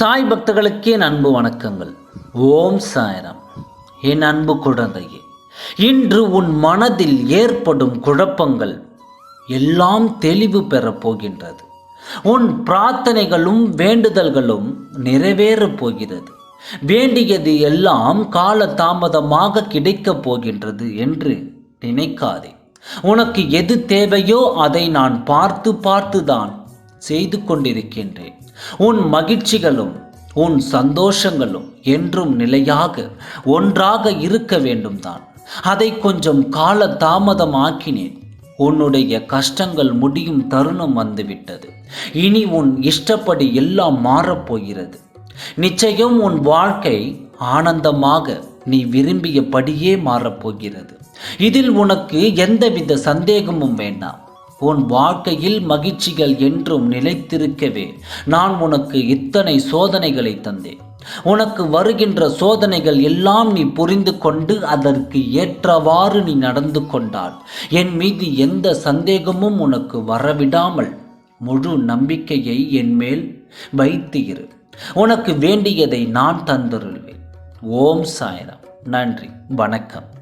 சாய் பக்தர்களுக்கே அன்பு வணக்கங்கள். ஓம் சாய்ராம். என் அன்பு குழந்தையே இன்று உன் மனதில் ஏற்படும் குழப்பங்கள் எல்லாம் தெளிவு பெறப் போகின்றது. உன் பிரார்த்தனைகளும் வேண்டுதல்களும் நிறைவேறப் போகிறது. வேண்டியது எல்லாம் கால தாமதமாக கிடைக்கப் போகின்றது என்று நினைக்காதே. உனக்கு எது தேவையோ அதை நான் பார்த்து பார்த்துதான் செய்து கொண்டிருக்கின்றேன் உன் மகிழ்ச்சிகளும் உன் சந்தோஷங்களும் என்றும் நிலையாக ஒன்றாக இருக்க வேண்டும் தான் அதை கொஞ்சம் கால தாமதமாக்கினேன் உன்னுடைய கஷ்டங்கள் முடியும் தருணம் வந்துவிட்டது. இனி உன் இஷ்டப்படி எல்லாம் மாறப்போகிறது. நிச்சயம் உன் வாழ்க்கை ஆனந்தமாக நீ விரும்பியபடியே மாறப்போகிறது. இதில் உனக்கு எந்தவித சந்தேகமும் வேண்டாம். உன் வாழ்க்கையில் மகிழ்ச்சிகள் என்றும் நிலைத்திருக்கவே. நான் உனக்கு இத்தனை சோதனைகளை தந்தேன். உனக்கு வருகின்ற சோதனைகள் எல்லாம் நீ புரிந்து கொண்டு அதற்கு ஏற்றவாறு நீ நடந்து கொண்டால் என் மீது எந்த சந்தேகமும் உனக்கு வரவிடாமல் முழு நம்பிக்கையை என் மேல் வைத்து இரு. உனக்கு வேண்டியதை நான் தந்துருவேன் ஓம் சாய்ராம். நன்றி. வணக்கம்.